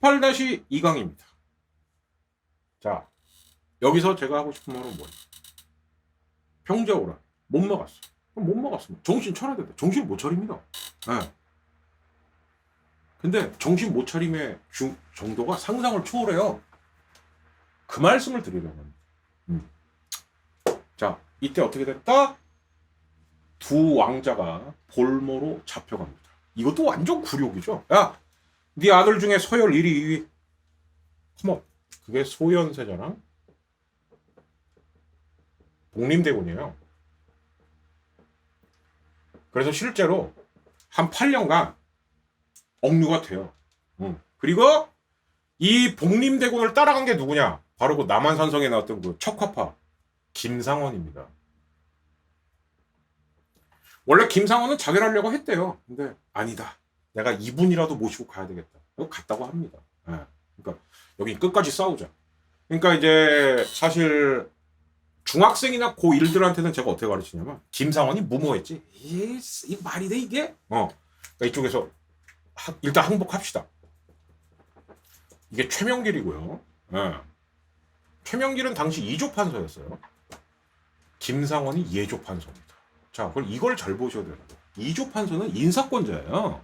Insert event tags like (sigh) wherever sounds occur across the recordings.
18-2강입니다. 자, 여기서 제가 하고 싶은 말은 뭐예요? 평저오라. 못 먹었어. 못 먹었으면 정신 차려야 된다. 정신 못 차립니다. 예. 근데 정신 못 차림의 중, 정도가 상상을 초월해요. 그 말씀을 드리려고 합니다. 음. 자, 이때 어떻게 됐다? 두 왕자가 볼모로 잡혀갑니다. 이것도 완전 굴욕이죠. 야, 네 아들 중에 서열 1위, 2위. 컴온. 그게 소현세자랑 복림대군이에요. 그래서 실제로 한 8년간 억류가 돼요. 음. 그리고 이 복림대군을 따라간 게 누구냐? 바로 그 남한산성에 나왔던 그 척화파 김상원입니다. 원래 김상원은 자결하려고 했대요. 근데 아니다. 내가 이분이라도 모시고 가야 되겠다. 갔다고 합니다. 예. 그러니까 여기 끝까지 싸우자. 그러니까 이제 사실 중학생이나 고1들한테는 제가 어떻게 가르치냐면 김상원이 무모했지. 이, 이 말이 돼 이게? 어. 그러니까 이쪽에서 하- 일단 항복합시다. 이게 최명길이고요. 예. 최명길은 당시 2조 판서였어요. 김상원이 예조 판서입니다. 자, 그럼 이걸 잘 보셔야 돼요. 2조 판서는 인사권자예요.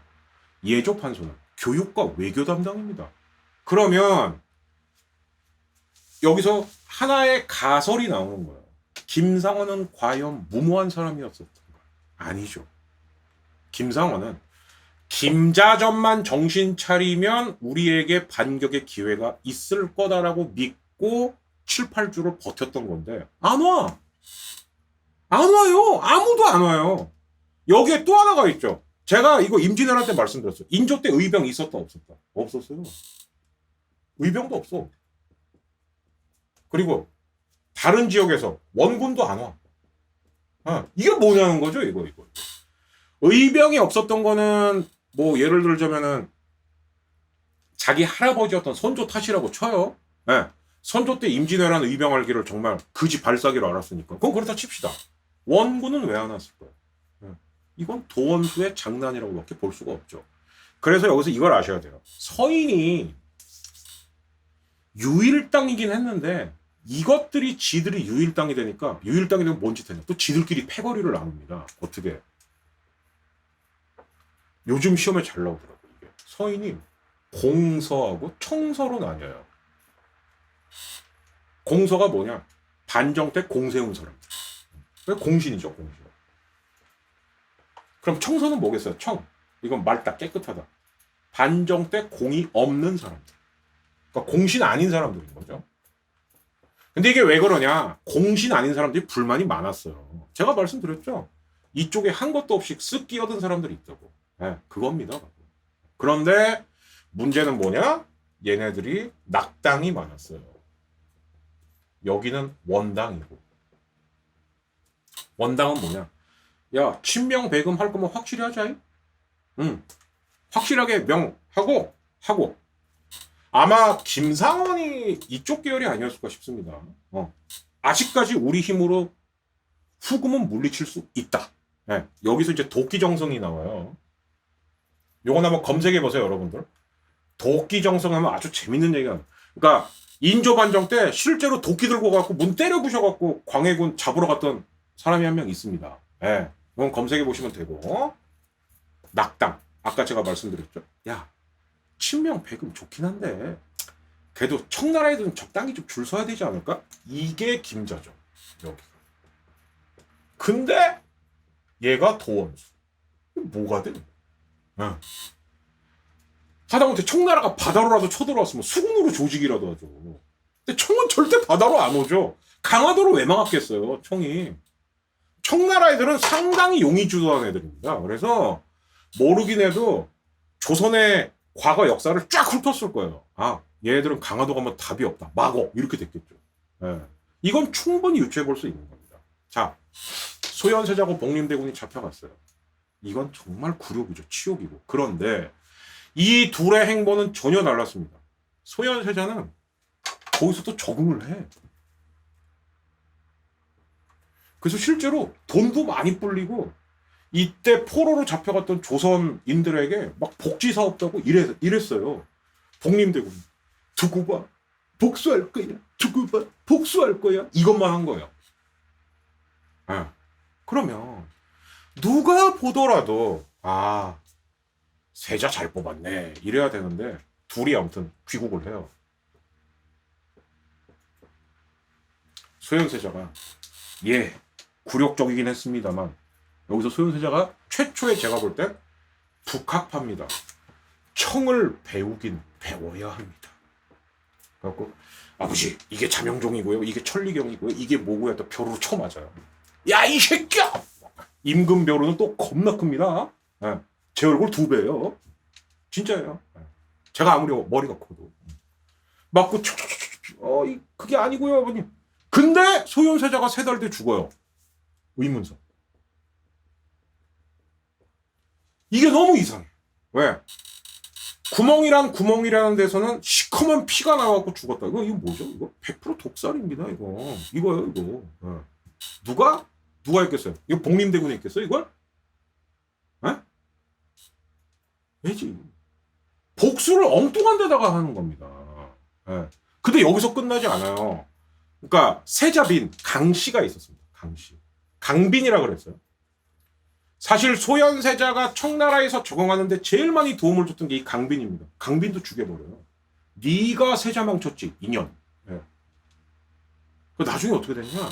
예조 판서는 교육과 외교 담당입니다. 그러면 여기서 하나의 가설이 나오는 거예요. 김상원은 과연 무모한 사람이었었던가? 아니죠. 김상원은 김자전만 정신 차리면 우리에게 반격의 기회가 있을 거다라고 믿고 7, 8주를 버텼던 건데 안 와. 안 와요. 아무도 안 와요. 여기에 또 하나가 있죠. 제가 이거 임진왜란 때 말씀드렸어요. 인조 때 의병 있었다 없었다? 없었어요. 의병도 없어. 그리고 다른 지역에서 원군도 안 와. 어, 이게 뭐냐는 거죠, 이거 이거. 의병이 없었던 거는 뭐 예를 들자면은 자기 할아버지였던 선조 탓이라고 쳐요. 예. 선조 때 임진왜란 의병 알기를 정말 그지 발사기로 알았으니까. 그건 그렇다 칩시다. 원군은 왜 안 왔을까요? 예. 이건 도원수의 장난이라고밖에 볼 수가 없죠. 그래서 여기서 이걸 아셔야 돼요. 서인이 유일당이긴 했는데 이것들이 지들이 유일당이 되니까 유일당이 되면 뭔짓 했냐. 또 지들끼리 패거리를 나눕니다. 어떻게. 요즘 시험에 잘 나오더라고 이게. 서인이 공서하고 청서로 나뉘어요. 공서가 뭐냐? 반정 때 공세운 사람. 공신이죠, 공신. 그럼 청서는 뭐겠어요? 청. 이건 맑다, 깨끗하다. 반정 때 공이 없는 사람들. 그러니까 공신 아닌 사람들인 거죠. 근데 이게 왜 그러냐? 공신 아닌 사람들이 불만이 많았어요. 제가 말씀드렸죠. 이쪽에 한 것도 없이 쓱 끼어든 사람들이 있다고. 예, 그겁니다. 그런데 문제는 뭐냐? 얘네들이 낙당이 많았어요. 여기는 원당이고. 원당은 뭐냐? 야, 친명 배금 할 거면 확실히 하자. 응. 확실하게 명 하고 하고. 아마 김상원이 이쪽 계열이 아니었을까 싶습니다. 어. 아직까지 우리 힘으로 후금은 물리칠 수 있다. 예, 여기서 이제 도끼 정성이 나와요. 요건 한번 검색해 보세요, 여러분들. 도끼 정성 하면 아주 재밌는 얘기가. 그러니까 인조 반정 때 실제로 도끼 들고 갖고 문 때려 부셔 갖고 광해군 잡으러 갔던 사람이 한 명 있습니다. 예. 이건 검색해 보시면 되고. 낙당. 아까 제가 말씀드렸죠. 야, 친명 배금 좋긴 한데 그래도 청나라에도 적당히 좀 줄 서야 되지 않을까? 이게 김자죠. 여기가. 근데 얘가 도원수. 뭐가 돼? 응. 하다못해 청나라가 바다로라도 쳐들어왔으면 수군으로 조직이라도 하죠. 근데 청은 절대 바다로 안 오죠. 강화도로 왜 막았겠어요, 청이. 청나라 애들은 상당히 용이 주도한 애들입니다. 그래서 모르긴 해도 조선의 과거 역사를 쫙 훑었을 거예요. 아, 얘네들은 강화도 가면 답이 없다. 막어. 이렇게 됐겠죠. 예. 이건 충분히 유추해 볼 수 있는 겁니다. 자, 소현세자고 복림대군이 잡혀갔어요. 이건 정말 굴욕이죠. 치욕이고. 그런데 이 둘의 행보는 전혀 달랐습니다. 소현세자는 거기서 또 적응을 해. 그래서 실제로 돈도 많이 불리고 이때 포로로 잡혀갔던 조선인들에게 막 복지 사업도 하고 이래, 이랬어요. 복림대군 두고 봐 복수할 거야 두고 봐 복수할 거야 이것만 한 거예요. 예. 그러면 누가 보더라도 아 세자 잘 뽑았네 이래야 되는데 둘이 아무튼 귀국을 해요. 소현세자가 예 굴욕적이긴 했습니다만 여기서 소현세자가 최초의 제가 볼 때 북학파입니다. 청을 배우긴 배워야 합니다. 그래갖고 아버지 이게 자명종이고요 이게 천리경이고요 이게 뭐고요 또 벼루로 쳐맞아요. 야 이 새끼야! 임금 벼루는 또 겁나 큽니다. 예. 제 얼굴 두 배예요. 진짜예요. 예. 제가 아무리 머리가 커도 맞고 어, 이, 그게 아니고요 아버님. 근데 소현세자가 세 달 뒤에 죽어요. 의문사. 이게 너무 이상해. 왜? 구멍이란 구멍이라는 데서는 시커먼 피가 나와갖고 죽었다. 이거, 이거 뭐죠? 이거 100% 독살입니다, 이거. 이거요, 이거. 예. 누가? 누가 했겠어요? 이거 복림대군에 했겠어요, 이걸? 에? 왜지? 복수를 엉뚱한 데다가 하는 겁니다. 예. 근데 여기서 끝나지 않아요. 그러니까 세자빈 강씨가 있었습니다. 강씨. 강빈이라 그랬어요. 사실 소현세자가 청나라에서 적응하는데 제일 많이 도움을 줬던 게 이 강빈입니다. 강빈도 죽여버려요. 네가 세자 망쳤지 인연. 예. 그 나중에 어떻게 됐냐?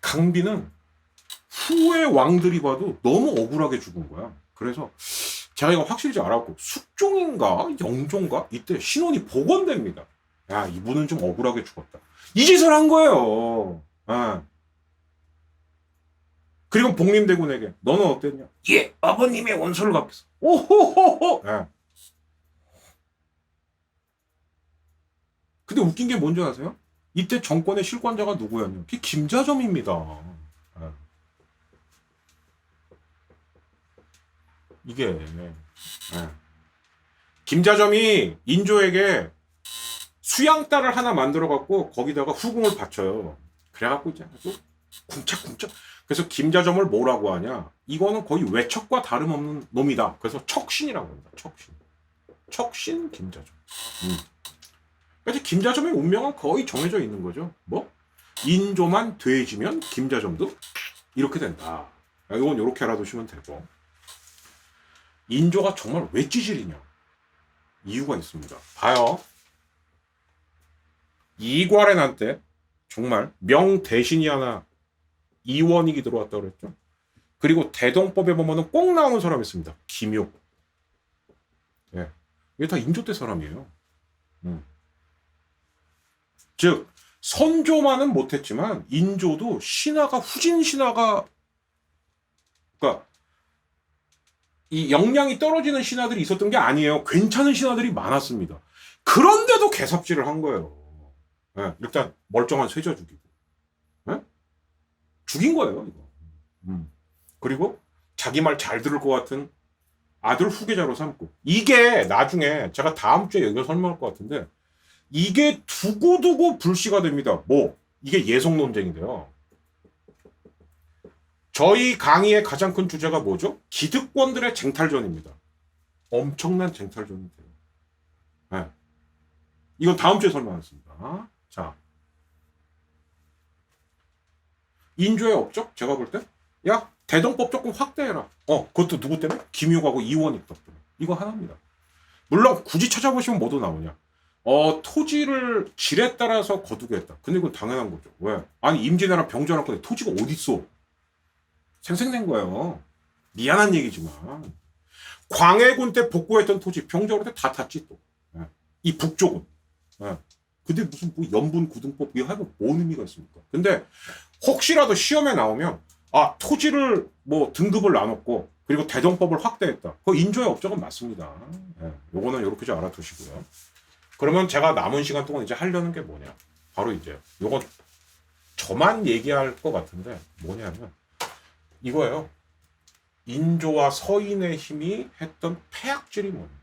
강빈은 후의 왕들이 봐도 너무 억울하게 죽은 거야. 그래서 제가 이거 확실히 알았고 숙종인가 영종가 이때 신원이 복원됩니다. 야 이분은 좀 억울하게 죽었다. 이 짓을 한 거예요. 예. 그리고 복림대군에게 너는 어땠냐? 예, 아버님의 원소를 갚겠어. 오호호호. 예. 근데 웃긴 게 뭔지 아세요? 이때 정권의 실권자가 누구였냐? 그게 김자점입니다. 예. 이게 예. 김자점이 인조에게 수양딸을 하나 만들어 갖고 거기다가 후궁을 바쳐요. 그래갖고 이제 아주 쿵짝쿵짝. 그래서 김자점을 뭐라고 하냐? 이거는 거의 외척과 다름없는 놈이다. 그래서 척신이라고 합니다. 척신. 척신 김자점. 음. 그러니까 김자점의 운명은 거의 정해져 있는 거죠. 뭐 인조만 돼지면 김자점도 이렇게 된다. 이건 이렇게 알아두시면 되고. 인조가 정말 왜 찌질이냐? 이유가 있습니다. 봐요. 이괄의 난때 정말 명 대신이 하나 이원익이 들어왔다 그랬죠. 그리고 대동법에 보면은 꼭 나오는 사람이 있습니다. 김욕. 예. 이게 다 인조 때 사람이에요. 음. 즉 선조만은 못했지만 인조도 신하가 후진 신하가 그러니까 이 역량이 떨어지는 신하들이 있었던 게 아니에요. 괜찮은 신하들이 많았습니다. 그런데도 개삽질을 한 거예요. 예, 일단 멀쩡한 쇠자 죽이고 예? 죽인 거예요. 이거. 음. 그리고 자기 말 잘 들을 것 같은 아들 후계자로 삼고 이게 나중에 제가 다음 주에 여기서 설명할 것 같은데 이게 두고두고 불씨가 됩니다. 뭐 이게 예속 논쟁인데요. 저희 강의의 가장 큰 주제가 뭐죠? 기득권들의 쟁탈전입니다. 엄청난 쟁탈전이 돼요. 네. 이건 다음 주에 설명하겠습니다. 자. 인조의 업적? 제가 볼 때? 야, 대동법 조금 확대해라. 어, 그것도 누구 때문에? 김용하고 이원익 덕분에. 이거 하나입니다. 물론 굳이 찾아보시면 뭐도 나오냐. 어, 토지를 질에 따라서 거두게 했다. 근데 이건 당연한 거죠. 왜? 아니, 임진왜란 병전할 건데 토지가 어딨어? 생생낸 거예요. 미안한 얘기지만. 광해군 때 복구했던 토지 병전할 때다 탔지 또. 예. 이 북쪽은. 예. 근데 무슨 뭐 연분 구등법 이거 하면 뭔 의미가 있습니까? 근데 혹시라도 시험에 나오면 아 토지를 뭐 등급을 나눴고 그리고 대동법을 확대했다. 그 인조의 업적은 맞습니다. 예. 요거는 이렇게 좀 알아두시고요. 그러면 제가 남은 시간 동안 이제 하려는 게 뭐냐? 바로 이제 요건 저만 얘기할 것 같은데 뭐냐면 이거예요. 인조와 서인의 힘이 했던 폐악질이 뭡니까?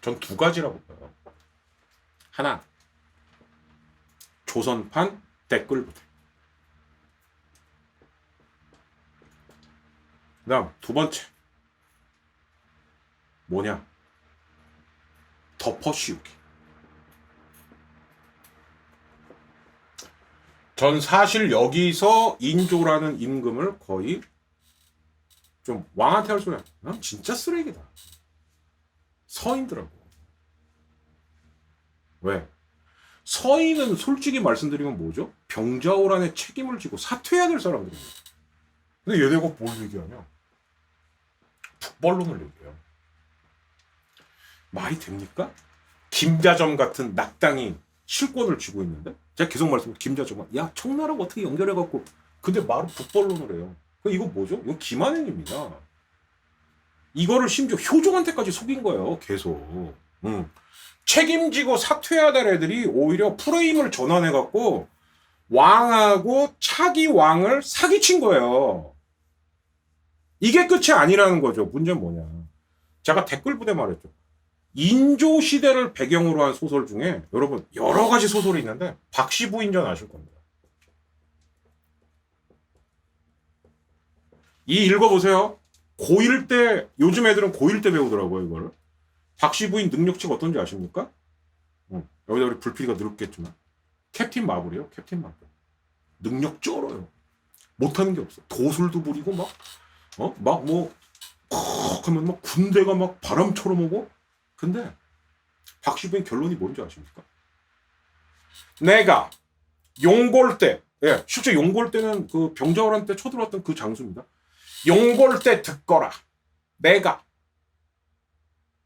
전 두 가지라고 봐요. 하나, 조선판 댓글 부대. 그 다음 두 번째, 뭐냐? 덮어씌우기. 전 사실 여기서 인조라는 임금을 거의 좀 왕한테 할 소리야. 난 진짜 쓰레기다. 서인들하고. 왜? 서인은 솔직히 말씀드리면 뭐죠? 병자호란의 책임을 지고 사퇴해야 될 사람들입니다. 근데 얘네가 뭘 얘기하냐? 북벌론을 얘기해요. 말이 됩니까? 김자점 같은 낙당이 실권을 쥐고 있는데 제가 계속 말씀드린 김자점은 야 청나라가 어떻게 연결해갖고 근데 말은 북벌론을 해요. 그 이거 뭐죠? 이거 기만행입니다. 이거를 심지어 효종한테까지 속인 거예요. 계속. 응. 책임지고 사퇴해야 될 애들이 오히려 프레임을 전환해갖고 왕하고 차기 왕을 사기친 거예요. 이게 끝이 아니라는 거죠. 문제는 뭐냐. 제가 댓글 부대 말했죠. 인조 시대를 배경으로 한 소설 중에 여러분 여러 가지 소설이 있는데 박시부인전 아실 겁니다. 이 읽어보세요. 고1 때 요즘 애들은 고1 때 배우더라고요 이거를. 박시부인 능력치가 어떤지 아십니까? 어, 여기다 우리 불필이가 늘었겠지만 캡틴 마블이에요. 캡틴 마블. 능력 쩔어요. 못하는 게 없어. 도술도 부리고 막 어? 막 뭐, 콕 하면 막 군대가 막 바람처럼 오고. 근데, 박시부의 결론이 뭔지 아십니까? 내가 용골 때, 예, 실제 용골 때는 그 병자호란 때 쳐들어왔던 그 장수입니다. 용골 때 듣거라. 내가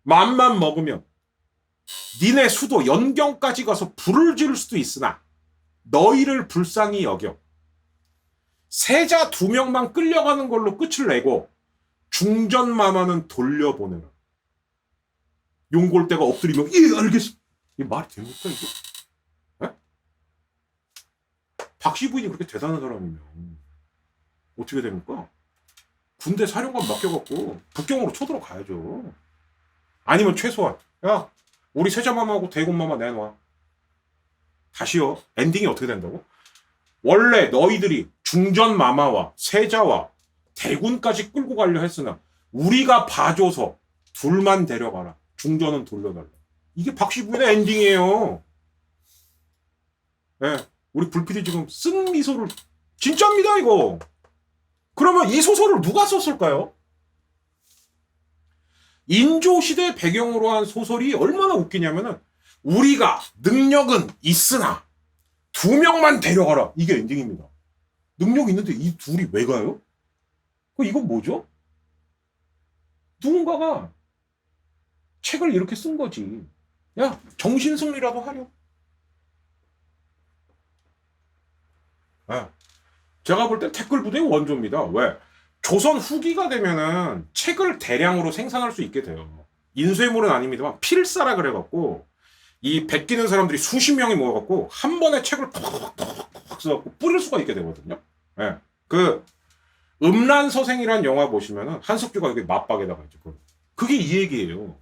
맘만 먹으면 니네 수도 연경까지 가서 불을 지를 수도 있으나 너희를 불쌍히 여겨. 세자 두 명만 끌려가는 걸로 끝을 내고 중전마마는 돌려보내라. 용골대가 엎드리면 예 알겠어. 이 말이 됩니까 이게? 에? 박씨 부인이 그렇게 대단한 사람이면 어떻게 됩니까? 군대 사령관 맡겨갖고 북경으로 쳐들어 가야죠. 아니면 최소한 야 우리 세자마마하고 대군마마 내놔. 다시요 엔딩이 어떻게 된다고? 원래 너희들이 중전 마마와 세자와 대군까지 끌고 가려 했으나 우리가 봐줘서 둘만 데려가라. 중전은 돌려달라. 이게 박시부인의 엔딩이에요. 예. 네, 우리 불필이 지금 쓴 미소를 진짜입니다 이거. 그러면 이 소설을 누가 썼을까요? 인조 시대 배경으로 한 소설이 얼마나 웃기냐면은 우리가 능력은 있으나 두 명만 데려가라. 이게 엔딩입니다. 능력 있는데 이 둘이 왜 가요? 그 이건 뭐죠? 누군가가 책을 이렇게 쓴 거지. 야, 정신승리라도 하려. 아, 제가 볼때 댓글 부대의 원조입니다. 왜? 조선 후기가 되면은 책을 대량으로 생산할 수 있게 돼요. 인쇄물은 아닙니다만 필사라 그래갖고 이 베끼는 사람들이 수십 명이 모여갖고 한 번에 책을 톡톡톡 써갖고 뿌릴 수가 있게 되거든요. 예. 네. 그 음란 서생이란 영화 보시면은 한석규가 여기 맞박에다가 이제 그 그게 이 얘기예요.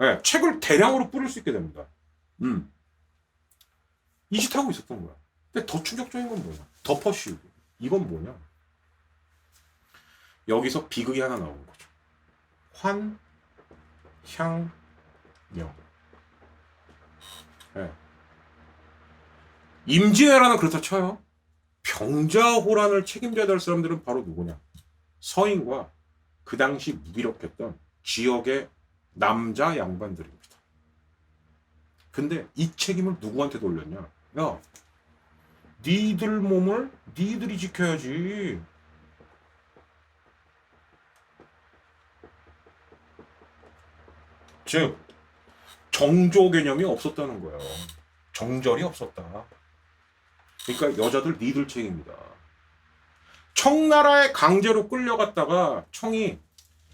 예. 네. 책을 대량으로 뿌릴 수 있게 됩니다. 음. 이짓 하고 있었던 거야. 근데 더 충격적인 건 뭐냐? 덮어씌우고. 이건 뭐냐? 여기서 비극이 하나 나오는 거죠. 환, 향, 명. 네. 임진왜란은 그렇다 쳐요. 병자호란을 책임져야 될 사람들은 바로 누구냐? 서인과 그 당시 무기력했던 지역의 남자 양반들입니다. 근데 이 책임을 누구한테 돌렸냐? 야, 니들 몸을 니들이 지켜야지. 즉 정조 개념이 없었다는 거예요. 정절이 없었다. 그러니까 여자들 니들 책임이다. 청나라에 강제로 끌려갔다가 청이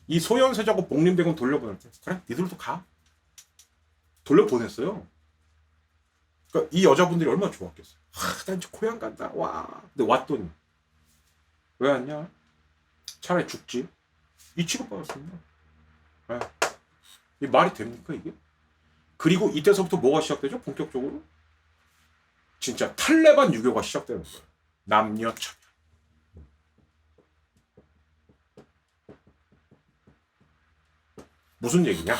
이 소현세자고 복림대군 돌려보낼 때 그래 니들도 가 돌려보냈어요. 그러니까 이 여자분들이 얼마나 좋았겠어요. 하, 난 이제 고향 간다. 와. 근데 왔더니 왜 왔냐? 차라리 죽지. 이 취급받았습니다. 네. 이 말이 됩니까 이게? 그리고 이때서부터 뭐가 시작되죠? 본격적으로 진짜 탈레반 유교가 시작되는 거예요. 남녀 차별. 무슨 얘기냐?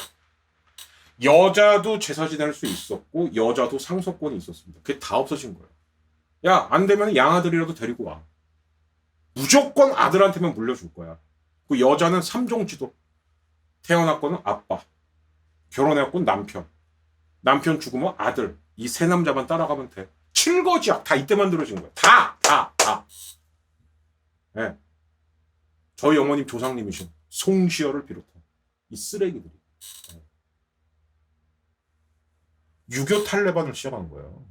여자도 제사 지낼 수 있었고 여자도 상속권이 있었습니다. 그게 다 없어진 거예요. 야, 안 되면 양아들이라도 데리고 와. 무조건 아들한테만 물려줄 거야. 그 여자는 삼종 지도. 태어났거는 아빠. 결혼했건 남편. 남편 죽으면 아들. 이 세 남자만 따라가면 돼. 칠거지약 다 이때 만들어진 거야. 다, 다, 다. 예. 저희 어머님 조상님이신 송시열을 비롯한 이 쓰레기들이. 예. 유교 탈레반을 시작한 거예요.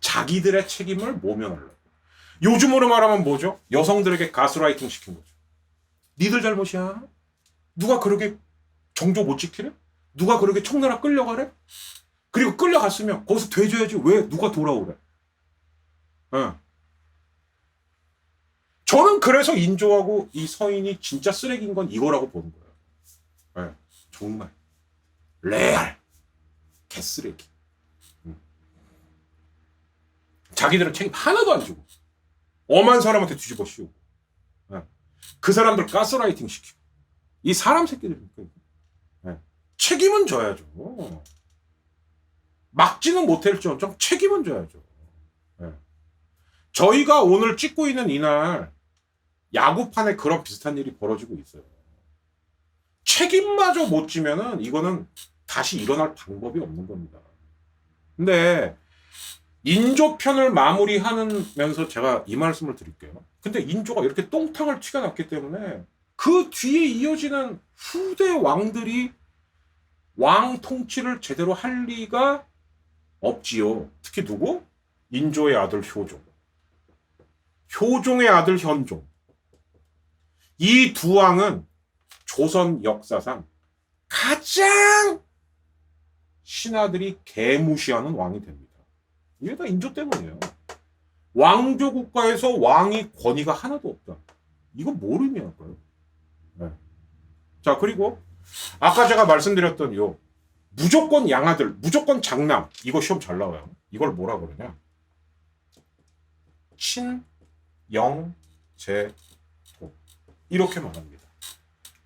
자기들의 책임을 모면하려. 요즘으로 말하면 뭐죠? 여성들에게 가스라이팅 시킨 거죠. 니들 잘못이야. 누가 그렇게 정조 못 지키래? 누가 그렇게 청나라 끌려가래? 그리고 끌려갔으면 거기서 돼줘야지 왜 누가 돌아오래? 어. 저는 그래서 인조하고 이 서인이 진짜 쓰레기인 건 이거라고 보는 거예요. 예, 정말 레알 개쓰레기. 음. 자기들은 책임 하나도 안 지고 엄한 사람한테 뒤집어 씌우고 예. 그 사람들 가스라이팅 시키고 이 사람 새끼들이니까 예. 책임은 져야죠. 막지는 못할지언정 책임은 져야죠. 예. 저희가 오늘 찍고 있는 이날 야구판에 그런 비슷한 일이 벌어지고 있어요. 책임마저 못 지면은 이거는 다시 일어날 방법이 없는 겁니다. 근데 인조편을 마무리하면서 제가 이 말씀을 드릴게요. 근데 인조가 이렇게 똥탕을 튀겨놨기 때문에 그 뒤에 이어지는 후대 왕들이 왕 통치를 제대로 할 리가 없지요. 특히 누구? 인조의 아들 효종. 효종의 아들 현종. 이 두 왕은 조선 역사상 가장 신하들이 개무시하는 왕이 됩니다. 이게 다 인조 때문이에요. 왕조 국가에서 왕이 권위가 하나도 없다. 이건 뭘 의미할까요? 네. 자, 그리고 아까 제가 말씀드렸던 요 무조건 양아들, 무조건 장남. 이거 시험 잘 나와요. 이걸 뭐라 그러냐? 친 영제도 이렇게 말합니다.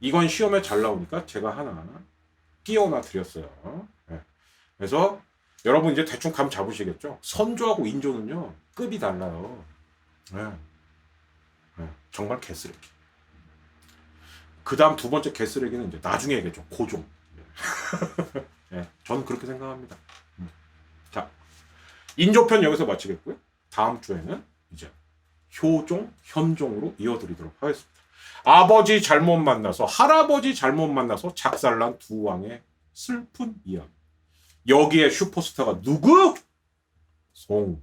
이건 시험에 잘 나오니까 제가 하나 끼워놔 드렸어요. 네. 그래서 여러분 이제 대충 감 잡으시겠죠? 선조하고 인조는요 급이 달라요. 네. 네. 정말 개쓰레기. 그 다음 두 번째 개쓰레기는 이제 나중에 얘기했죠. 고종. (laughs) 네. 저는 그렇게 생각합니다. 음. 자, 인조편 여기서 마치겠고요. 다음 주에는 이제 효종, 현종으로 이어드리도록 하겠습니다. 아버지 잘못 만나서 할아버지 잘못 만나서 작살난 두 왕의 슬픈 이야기. 여기에 슈퍼스타가 누구? 송시열.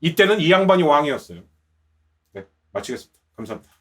이때는 이 양반이 왕이었어요. 네, 마치겠습니다. 감사합니다.